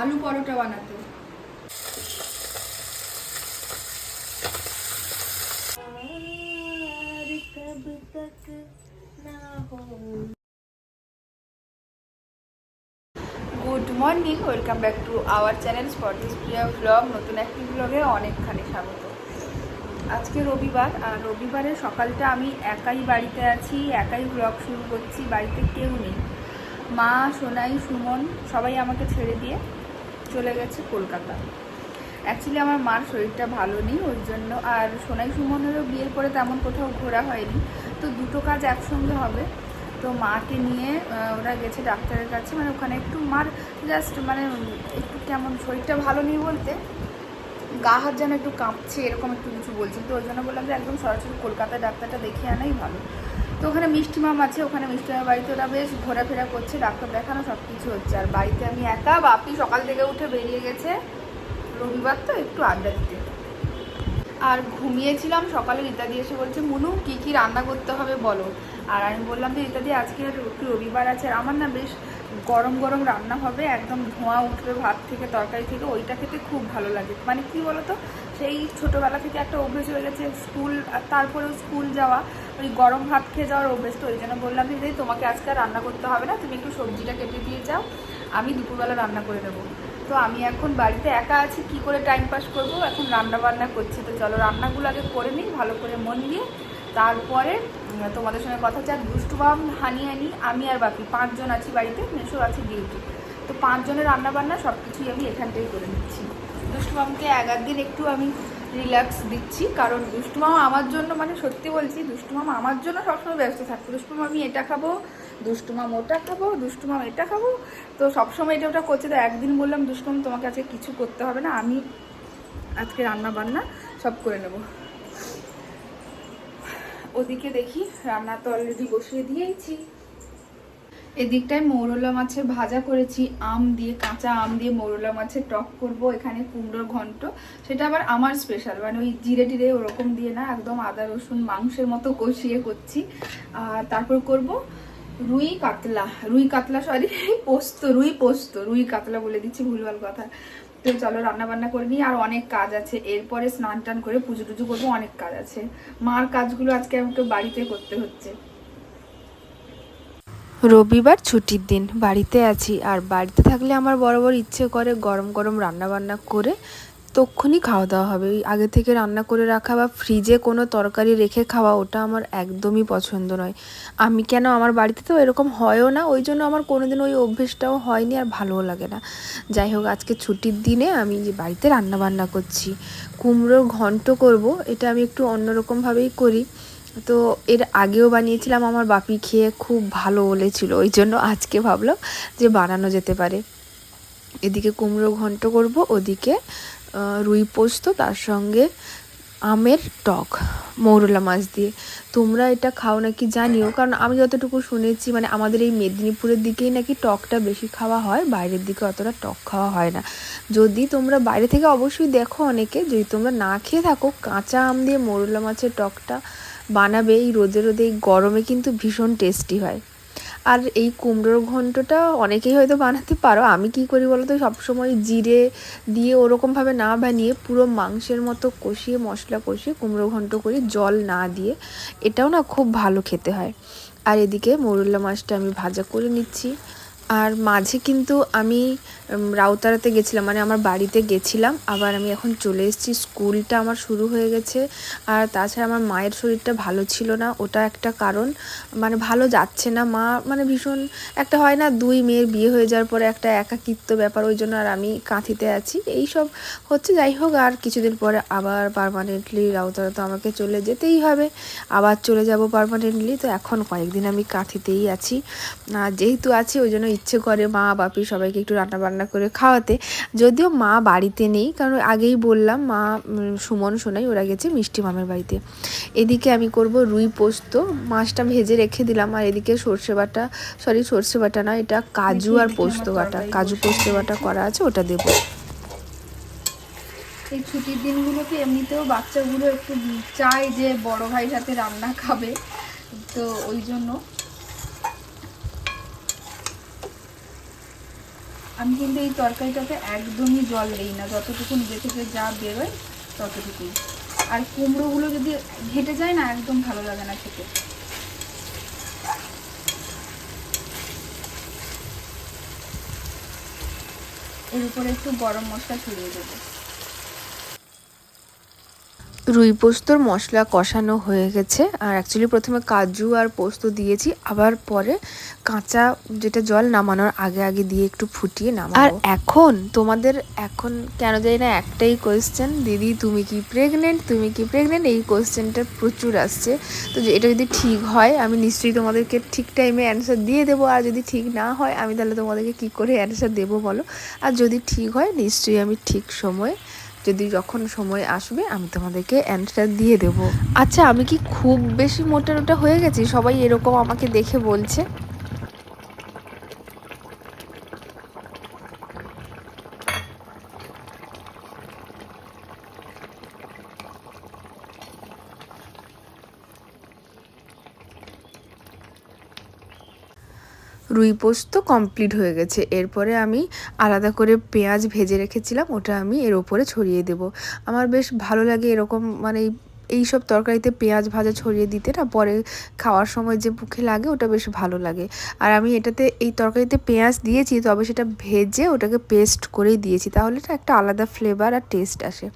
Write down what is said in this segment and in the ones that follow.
আলু পরোটা বানাতে। Good morning welcome back to our channel স্পটিস Priya blog নতুন একটি ব্লগে অনেকখানি স্বাগত। আজকে রবিবার আর রবিবারে সকালটা আমি একাই বাড়িতে আছি একাই ব্লগ শুরু করছি বাড়িতে কেউ নেই। মা সোনাই সুমন সবাই আমাকে ছেড়ে দিয়ে চলে গেছে কলকাতা। অ্যাকচুয়ালি আমার মার শরীরটা ভালো নেই ওই জন্য আর সোনাই সুমনেরও বিয়ের পরে তেমন কোথাও ঘোরা হয়নি। তো দুটো কাজ একসঙ্গে হবে। তো মাকে নিয়ে ওরা গেছে ডাক্তারের কাছে। মানে ওখানে একটু মার জাস্ট মানে একটু কেমন শরীরটা ভালো নেই বলতে, গা হাত যেন একটু কাঁপছে, এরকম একটু কিছু বলছে। তো ওই জন্য বললাম যে একদম সরাসরি কলকাতায় ডাক্তারটা দেখিয়ে আনাই ভালো। তো ওখানে মিষ্টি মাম আছে, ওখানে মিষ্টি মামার বাড়িতে ওরা বেশ ঘোরাফেরা করছে, ডাক্তার দেখানো সব কিছু হচ্ছে। আর বাড়িতে আমি একা, বাপি সকাল থেকে উঠে বেরিয়ে গেছে। রবিবার তো একটু আড্ডা দিতে। আর ঘুমিয়েছিলাম সকালে রীতাদি এসে বলছে, মুনু, কি কি রান্না করতে হবে বলো? আর আমি বললাম যে রীতাদি আজকে একটু রবিবার আছে, আর আমার না বেশ গরম গরম রান্না হবে, একদম ধোঁয়া উঠবে ভাত থেকে, তরকারি থেকে, ওইটা খেতে খুব ভালো লাগে। মানে কি বলতো, সেই ছোটোবেলা থেকে একটা অভ্যেস হয়ে গেছে, স্কুল তারপরেও স্কুল যাওয়া। ওই গরম ভাত খেয়ে যাওয়ার অভ্যেস তো ওই জন্য বললাম যে তোমাকে আজকে রান্না করতে হবে না, তুমি একটু সবজিটা কেটে দিয়ে যাও, আমি দুপুরবেলা রান্না করে দেবো। তো আমি এখন বাড়িতে একা আছি, কি করে টাইম পাস করব? এখন রান্না বান্না করছি। তো চলো, রান্নাগুলো আগে করে নিই, ভালো করে মন দিয়ে। তারপরে তোমাদের সঙ্গে কথা হচ্ছে, আর দুষ্টু বাম হানি আনি আমি আর বাকি পাঁচজন আছি বাড়িতে মেশো আছে ডিউটি তো পাঁচজনের রান্না বান্না সব কিছুই আমি এখানটাই করে নিচ্ছি। দুষ্টু মামকে এগার দিন একটু আমি রিল্যাক্স দিচ্ছি, কারণ দুষ্টু মামা আমার জন্য মানে সত্যি বলছি দুষ্টু মামা আমার জন্য সবসময় ব্যস্ত থাকতো দুষ্টু মামা আমি এটা খাব দুষ্টু মাম ওটা খাব দুষ্টুমাম এটা খাব। তো সবসময় এটা ওটা করছে, তো একদিন বললাম দুষ্টু মাম তোমাকে আজকে কিছু করতে হবে না, আমি আজকে রান্না বান্না সব করে নেব। ওদিকে দেখি, রান্না তো অলরেডি বসিয়ে দিয়েছি এদিকটায় মৌরলা মাছের ভাজা করেছি, আম দিয়ে, কাঁচা আম দিয়ে মৌরলা মাছের টক করব, এখানে কুমড়োর ঘন্ট। সেটা আবার আমার স্পেশাল মানে ওই জিরে টিরে ওরকম দিয়ে না, একদম আদা, রসুন, মাংসের মতো কষিয়ে করছি। আর তারপর করব রুই কাতলা রুই কাতলা সরি পোস্ত, রুই পোস্ত, রুই কাতলা বলে দিচ্ছি, ভুলভাল কথা। তো চলো রান্না বান্না করে নিই, আর অনেক কাজ আছে। এরপরে স্নান টান করে পুজো টুজো করব, অনেক কাজ আছে। মার কাজগুলো আজকে আমাকে বাড়িতে করতে হচ্ছে। রবিবার ছুটির দিন। বাড়িতে আছি। আর বাড়িতে থাকলে আমার বরাবর ইচ্ছে করে গরম গরম রান্না বান্না করে তক্ষুনি খাওয়া দাওয়া হবে। আগে থেকে রান্না করে রাখা বা ফ্রিজে কোনো তরকারি রেখে খাওয়া ওটা আমার একদমই পছন্দ নয়। আমি কেন আমার বাড়িতে তো এরকম হয়ও না, ওই জন্য আমার কোনোদিন ওই অভ্যেসটাও হয়নি আর ভালোও লাগে না। যাই হোক, আজকে ছুটির দিনে আমি যে বাড়িতে রান্না বান্না করছি, কুমড়োর ঘন্ট করব, এটা আমি একটু অন্যরকমভাবেই করি। তো এর আগেও বানিয়েছিলাম, আমার বাপি খেয়ে খুব ভালো বলেছিল। ওই জন্য আজকে ভাবলাম যে বানানো যেতে পারে। এদিকে কুমড়ো ঘন্ট করব, ওদিকে রুই পোস্ত, তার সঙ্গে আমের টক, মৌরলা মাছ দিয়ে। তোমরা এটা খাও নাকি জানিও? কারণ আমি যতটুকু শুনেছি মানে আমাদের এই মেদিনীপুরের দিকেই নাকি টকটা বেশি খাওয়া হয়, বাইরের দিকে অতটা টক খাওয়া হয় না। যদি তোমরা বাইরে থেকে অবশ্যই দেখো অনেকে, যদি তোমরা না খেয়ে থাকো, কাঁচা আম দিয়ে মৌরলা মাছের টকটা বানাবে, এই রোদে রোদে, এই গরমে কিন্তু ভীষণ টেস্টি হয়। আর এই কুমড়োর ঘন্টটা অনেকেই হয়তো বানাতে পারো। আমি কি করি বলো তো সবসময় জিরে দিয়ে ওরকমভাবে না বানিয়ে পুরো মাংসের মতো কষিয়ে, মশলা কষিয়ে কুমড়ো ঘন্ট করি জল না দিয়ে এটাও না খুব ভালো খেতে হয়। আর এদিকে মরুল্লা মাছটা আমি ভাজা করে নিচ্ছি। আর মাঝে কিন্তু আমি রাউতারাতে গেছিলাম মানে আমার বাড়িতে গেছিলাম, আবার আমি এখন চলে এসেছি। স্কুলটা আমার শুরু হয়ে গেছে, আর তাছাড়া আমার মায়ের শরীরটা ভালো ছিল না, ওটা একটা কারণ। মানে ভালো যাচ্ছে না, মা মানে ভীষণ, একটা হয় না, দুই মেয়ের বিয়ে হয়ে যাওয়ার পরে একটা একাকিত্ব ব্যাপার, ওই জন্য আর আমি কাঁথিতে আছি। এই সব হচ্ছে, যাই হোক, আর কিছুদিন পরে আবার পারমানেন্টলি রাউতারা তো আমাকে চলে যেতেই হবে। আবার চলে যাব পারমানেন্টলি তো এখন কয়েকদিন আমি কাঁথিতেই আছি। যেহেতু আছি, ওই জন্য ইচ্ছে করে মা, বাপি সবাইকে একটু রান্না বান্না করে খাওয়াতে। যদিও মা বাড়িতে নেই, কারণ আগেই বললাম মা সুমন, সোনাই ওরা গেছে মিষ্টি মামের বাড়িতে। এদিকে আমি করব রুই পোস্ত, মাছটা ভেজে রেখে দিলাম। আর এদিকে সর্ষে বাটা সরি সর্ষে বাটা না, এটা কাজু আর পোস্ত বাটা, কাজু পোস্ত বাটা করা আছে, ওটা দেবো। এই ছুটির দিনগুলোতে এমনিতেও বাচ্চাগুলো একটু চায় যে বড় ভাইয়ের সাথে রান্না খাবে, তো ওই জন্য আমি কিন্তু এই তরকারিটাতে একদমই জল দিই না। যতটুকু নিজে থেকে যা বেরোয় ততটুকুই। আর কুমড়োগুলো যদি ঘেটে যায় না, একদম ভালো লাগে না খেতে। এর উপরে একটু গরম মশলা ছড়িয়ে দেবো। রুই পোস্তর মশলা কষানো হয়ে গেছে। আর অ্যাকচুয়ালি প্রথমে কাজু আর পোস্ত দিয়েছি আবার পরে কাঁচা যেটা জল নামানোর আগে আগে দিয়ে একটু ফুটিয়ে নামাবো। আর এখন? তোমাদের এখন কেন জানি না একটাই কোয়েশ্চেন দিদি তুমি কি প্রেগনেন্ট তুমি কি প্রেগনেন্ট এই কোয়েশ্চেনটা প্রচুর আসছে। তো এটা যদি ঠিক হয় আমি নিশ্চয়ই তোমাদেরকে ঠিক টাইমে অ্যান্সার দিয়ে দেবো। আর যদি ঠিক না হয় আমি তাহলে তোমাদেরকে কি করে অ্যান্সার দেবো বলো? আর যদি ঠিক হয় নিশ্চয়ই আমি ঠিক সময়ে যদি যখন সময় আসবে, আমি তোমাদেরকে অ্যান্সার দিয়ে দেব। আচ্ছা আমি কি খুব বেশি মোটা মোটা হয়ে গেছি? সবাই এরকম আমাকে দেখে বলছে। রুই পোস্ত কমপ্লিট হয়ে গেছে। এরপরে আমি আলাদা করে পেঁয়াজ ভেজে রেখেছিলাম, ওটা আমি এর ওপরে ছড়িয়ে দেব। আমার বেশ ভালো লাগে এরকম মানে এই- সব তরকারিতে পেঁয়াজ ভাজা ছড়িয়ে দিতে না পরে খাওয়ার সময় যে মুখে লাগে ওটা বেশ ভালো লাগে। আর আমি এটাতে এই তরকারিতে পেঁয়াজ দিয়েছি তবে সেটা ভেজে ওটাকে পেস্ট করেই দিয়েছি। তাহলে এটা একটা আলাদা ফ্লেভার আর টেস্ট আসে।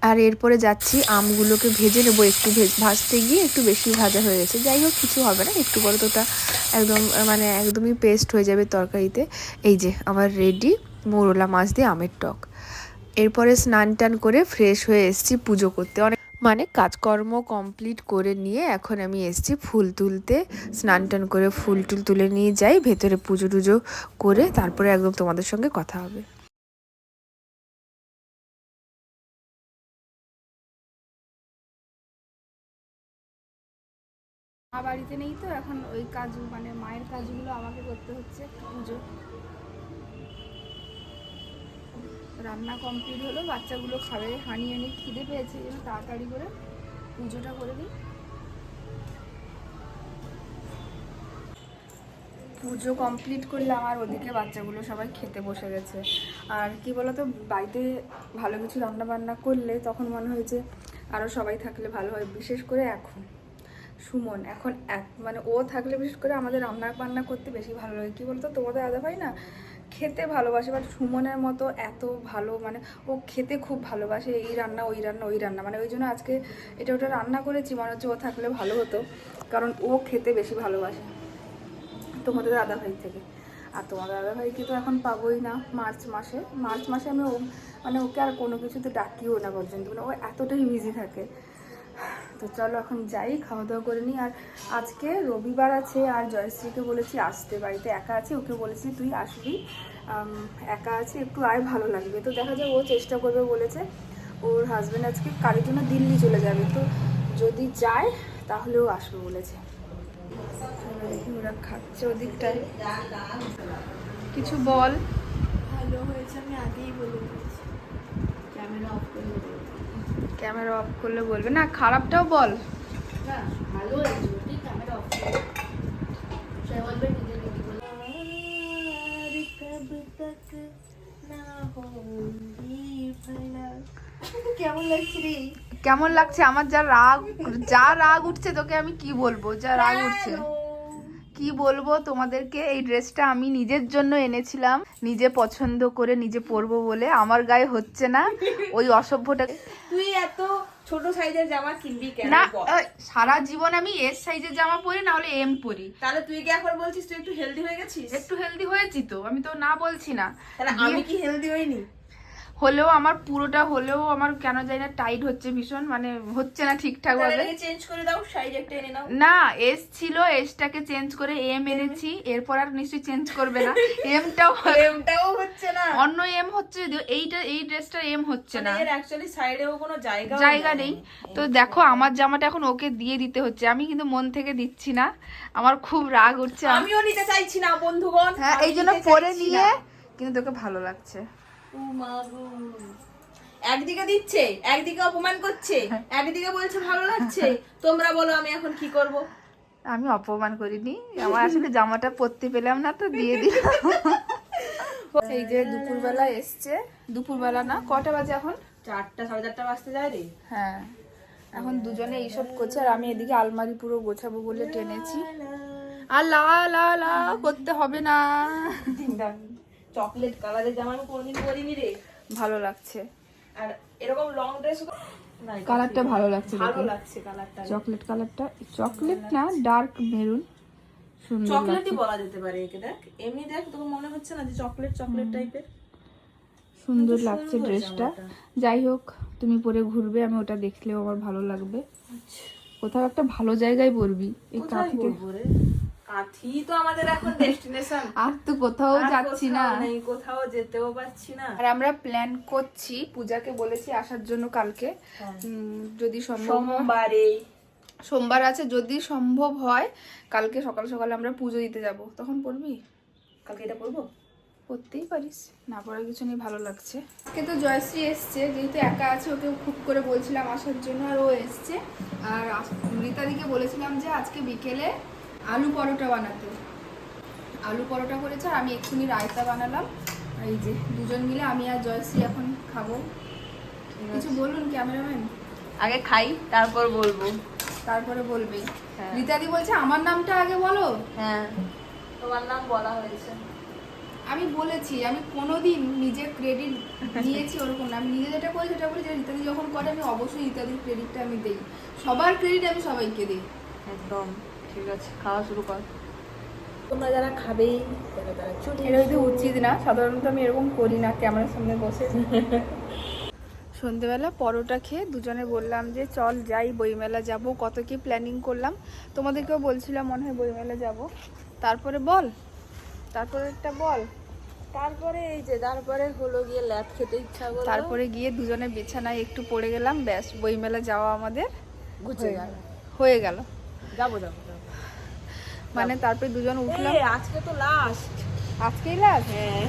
আর এরপরে যাচ্ছি, আমগুলোকে ভেজে নেব একটু ভেজ, ভাজতে গিয়ে একটু বেশি ভাজা হয়ে গেছে। যাই হোক, কিছু হবে না, একটু পরে তো ওটা একদম মানে একদমই পেস্ট হয়ে যাবে তরকারিতে। এই যে, আমার রেডি মোরলা মাছ দিয়ে আমের টক। এরপরে স্নান টান করে ফ্রেশ হয়ে এসেছি পুজো করতে। অনেক মানে কাজকর্ম কমপ্লিট করে নিয়ে এখন আমি এসেছি ফুল তুলতে। স্নান টান করে ফুল টুল তুলে নিয়ে যাই, ভেতরে পুজো টুজো করে তারপরে একদম তোমাদের সঙ্গে কথা হবে। মা বাড়িতে নেই তো, এখন ওই কাজ মানে মায়ের কাজগুলো আমাকে করতে হচ্ছে পুজো। রান্না কমপ্লিট হলো, বাচ্চাগুলো খাবে। হানি হানি খিদে পেয়েছে জন্য তাড়াতাড়ি করে পুজোটা করে দিই। পুজো কমপ্লিট করলাম, আর ওদিকে বাচ্চাগুলো সবাই খেতে বসে গেছে। আর কি বলতো, বাড়িতে ভালো কিছু রান্না বান্না করলে তখন মনে হয় যে আরও সবাই থাকলে ভালো হয়, বিশেষ করে এখন। সুমন, এখন এক মানে ও থাকলে বিশেষ করে আমাদের রান্না বান্না করতে বেশি ভালো লাগে। কী বলতো, তোমাদের আদা ভাই না খেতে ভালোবাসে বাট সুমনের মতো এত ভালো মানে ও খেতে খুব ভালোবাসে, এই রান্না, ওই রান্না ওই রান্না। মানে ওই জন্য আজকে এটা ওটা রান্না করেছি, মনে হচ্ছে ও থাকলে ভালো হতো, কারণ ও খেতে বেশি ভালোবাসে। তোমাদের দাদা ভাই থেকে। আর তোমাদের দাদা ভাইকে তো এখন পাবোই না মার্চ মাসে। মার্চ মাসে আমি ও মানে ওকে আর কোনো কিছুতে ডাকিও না পর্যন্ত। মানে ও এতটাই বিজি থাকে। তো চলো এখন যাই খাওয়া দাওয়া করে নিই। আর আজকে রবিবার আছে, আর জয়শ্রীকে বলেছি আসতে, বাড়িতে একা আছে, ওকে বলেছি তুই আসবি। একা আছে, একটু আয় ভালো লাগবে। তো দেখা যায় ও চেষ্টা করবে বলেছে। ওর হাজব্যান্ড আজকে কারের জন্য দিল্লি চলে যাবে। তো যদি যায়, তাহলে ও আসবে বলেছে। ওরা খাচ্ছে ওদিকটায়। কিছু বল। ভালো হয়েছে, আমি আগেই বলে ক্যামেরা অফ করে ক্যামেরা অফ করলে বলবে। না খারাপটাও বল। না ভালো হয়েছে ওটি ক্যামেরা অফ করে সে বলবে নিজে নিজে বলে। আর কব তক না হোগি ভলা কেমন লাগছে রে? কেমন লাগছে? আমার যা রাগ যা রাগ উঠছে তোকে আমি কি বলব? যা রাগ উঠছে। কি বলব তোমাদেরকে? এই ড্রেসটা আমি নিজের জন্য এনেছিলাম। নিজে পছন্দ করে নিজে পরবো বলে। আমার গায়ে হচ্ছে না। ওই অসভ্যটা তুই এত ছোট সাইজের জামা কিনবি কেন? না সারা জীবন আমি এস সাইজের জামা পরি না হলে এম পরি। তাহলে তুই কি এখন বলছিস তুই একটু হেলদি হয়ে গেছিস? একটু হেলদি হয়েছি তো। আমি তো না বলছি না। তাহলে আমি কি হেলদি হইনি? হলেও আমার পুরোটা হলেও আমার কেন জানি না টাইট হচ্ছে ভীষণ মানে হচ্ছে না ঠিকঠাক ভাবে। চেঞ্জ করে দাও সাইজ একটা এনে নাও। না এস ছিল এসটাকে চেঞ্জ করে এম এনেছি এরপর আর নিশ্চয়ই চেঞ্জ করবে না। এমটাও এমটাও হচ্ছে না। অন্য এম হচ্ছে যদিও এইটা এই ড্রেসটা এম হচ্ছে না। মানে এর অ্যাকচুয়ালি সাইডেও কোনো জায়গা জায়গা নেই। তো দেখো আমার জামাটা এখন ওকে দিয়ে দিতে হচ্ছে। আমি কিন্তু মন থেকে দিচ্ছি না। আমার খুব রাগ উঠছে। আমিও নিতে চাইছি না বন্ধুগণ। হ্যাঁ এই জন্য পরে নিয়ে কিন্তু তোকে ভালো লাগছে। একদিকে দিচ্ছে একদিকে অপমান করছে একদিকে বলছে ভালো লাগছে। তোমরা বলো আমি এখন কি করব? আমি অপমান করিনি আমার আসলে জামাটা পরতে পেলাম না তো দিয়ে দিলাম। এই যে দুপুরবেলা এসছে দুপুরবেলা না কটা বাজে এখন? চারটা সাড়ে চারটা বাজতে যায় রে। হ্যাঁ এখন দুজনে এইসব করছে আর আমি এদিকে আলমারি পুরো গোছাবো বলে টেনেছি। আর লা লা লা করতে হবে না। চকলেট কালারের জামা আমি কোনোদিন পরিনি রে। ভালো লাগছে। আর এরকম লং ড্রেস কালারটা ভালো লাগছে ভালো লাগছে কালারটা। চকলেট কালারটা চকলেট না ডার্ক মেরুন চকলেটই বলা যেতে পারে একে দেখ। এমনি দেখ তোকে মনে হচ্ছে না যে চকলেট চকলেট টাইপের সুন্দর লাগছে ড্রেসটা যাই হোক তুমি পরে ঘুরবে আমি ওটা দেখলেও আমার ভালো লাগবে। কোথাও একটা ভালো জায়গায় পরবি এই কাঁথিতে। কাঁথি তো আমাদের এখন ডেস্টিনেশন আর তো কোথাও যাচ্ছি না। নেই কোথাও যেতেও পারছি না। আর আমরা প্ল্যান করছি পূজাকে বলেছি আসার জন্য কালকে। হ্যাঁ। যদি সোমবারে। সোমবার আছে যদি সম্ভব হয় কালকে সকাল সকালে আমরা পুজো দিতে যাব। তখন পড়বি? কালকে এটা করব করতেই পারিস। না পড়ার কিছু নেই ভালো লাগছে। আজকে তো জয়শ্রী এসছে যেহেতু একা আছে ওকে খুব করে বলছিলাম আসার জন্য আর ও এসছে। আর রীতাদিকে বলেছিলাম যে আজকে বিকেলে আলু পরোটা বানাতে। আলু পরোটা করেছে আর আমি এক্ষুনি রায়তা বানালাম। এই যে দুজন মিলে আমি আর জয়শ্রী এখন খাব। কিছু বলুন ক্যামেরাম্যান? আগে খাই তারপর বলব। তারপরে বলবি হ্যাঁ। রীতাদি বলছে আমার নামটা আগে বলো? হ্যাঁ তোমার নাম বলা হয়েছে। আমি বলেছি আমি কোনোদিন নিজে ক্রেডিট নিয়েছি ওরকম না। আমি নিজে যেটা করি সেটা বলি যে ইত্যাদি যখন করে আমি অবশ্যই ইত্যাদির ক্রেডিটটা আমি দিই। সবার ক্রেডিট আমি সবাইকে দিই। একদম। ঠিক আছে খাওয়া শুরু কর। তোমরা যারা খাবেই এটা হয়তো উচিত না সাধারণত আমি এরকম করি না ক্যামেরার সামনে বসে। সন্ধেবেলা পরোটা খেয়ে দুজনে বললাম যে চল যাই বইমেলা যাব। কত কি প্ল্যানিং করলাম। তোমাদেরকেও বলছিলাম মনে হয় বইমেলা যাব। তারপরে বল। তারপরে একটা বল। তারপরে এই যে তারপরে হলো গিয়ে ল্যাব খেতে ইচ্ছা করল। তারপরে গিয়ে দুজনে বিছানায় একটু পড়ে গেলাম ব্যাস বইমেলা যাওয়া আমাদের। হয়ে গেল। যাব যাব। মানে তারপরে দুজন উঠলাম। আজকে তো লাস্ট আজকেই লাগ হ্যাঁ।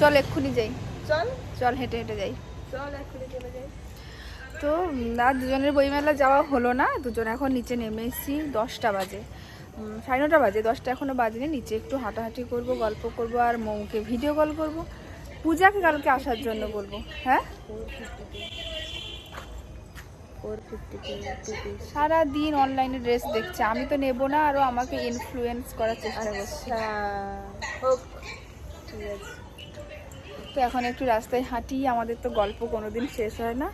চল এক্ষুনি যাই। চল। চল হেঁটে হেঁটে যাই। চল এক্ষুনি চলে যাই। তো আর দুজনের বইমেলা যাওয়া হলো না। দুজন এখন নিচে নেমে এসেছি দশটা বাজে। সাড়ে নটা বাজে দশটা এখনও বাজেনি। নিচে একটু হাঁটাহাঁটি করব গল্প করব আর মৌকে ভিডিও কল করব। পূজাকে কালকে আসার জন্য বলব। হ্যাঁ? সারা দিন অনলাইনে ড্রেস দেখছে। আমি তো নেব না আরও আমাকে ইনফ্লুয়েন্স করার চেষ্টা করছে। আচ্ছা ঠিক আছে। তো এখন একটু রাস্তায় হাঁটি আমাদের তো গল্প কোনোদিন শেষ হয় না।